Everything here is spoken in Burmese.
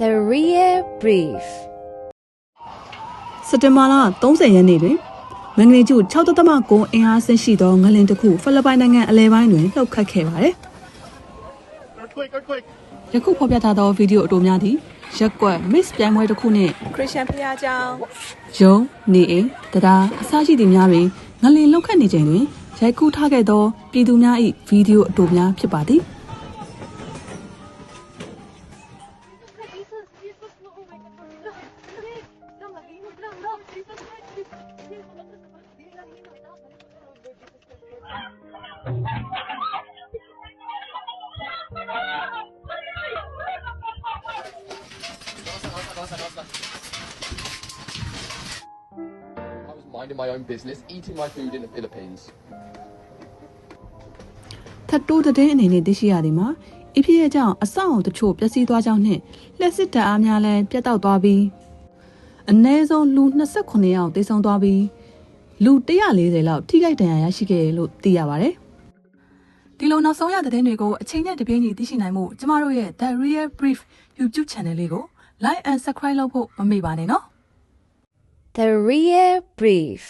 The Real Brief စက်တင်ဘာလ30ရက်နေ့တွင်မင်္ဂလာကျ6.9အင်အားဆင့်ရှိသောငလင်တစ်ခုဖိလစ်ပိုင်နိုင်ငံအလဲပိုင်းတွင်လှုပ်ခတ်ခဲ့ပါသည် Earthquake, earthquake. ။ယခုဖော်ပြထားသောဗီဒီယိုအတိုများသည်ရက်ကွက် Miss ပြိုင်ပွဲတစ်ခုနှင့်ခရစ်ယာန်ဖျားကြောင်းရုံးနေအိမ်တရားအစရှိသည့်များတွင်ငလင်လှုပ်ခတ်နေချိန်တွင်ရိုက်ကူးထားခဲ့သောပြည်သူများ၏ဗီဒီယိုအတိုများဖြစ်ပါသည်။ minding my own business, eating my food in the Philippines. ထပ်တိုးတဲ့အနေနဲ့သိရှိရသည်မှာအဖြစ်ရဲ့ကြောင့်အဆောက်အုံတချို့ပျက်စီးသွားကြောင်းနှင့်လက်စစ်တပ်အားများလည်းပြတ်တောက်သွားပြီး အနည်းဆုံးလူ29ယောက်သေဆုံးသွားပြီးလူ140လောက်ထိခိုက်ဒဏ်ရာရရှိခဲ့တယ်လို့သိရပါတယ်။ဒီလိုနောက်ဆုံးရသတင်းတွေကိုအချိန်နဲ့တပြေးညီသိရှိနိုင်မှုကျမတို့ရဲ့ The Real Brief YouTube Channel လေးကို Like and Subscribe လုပ်ဖို့မမေ့ပါနဲ့နော်။ The Real Brief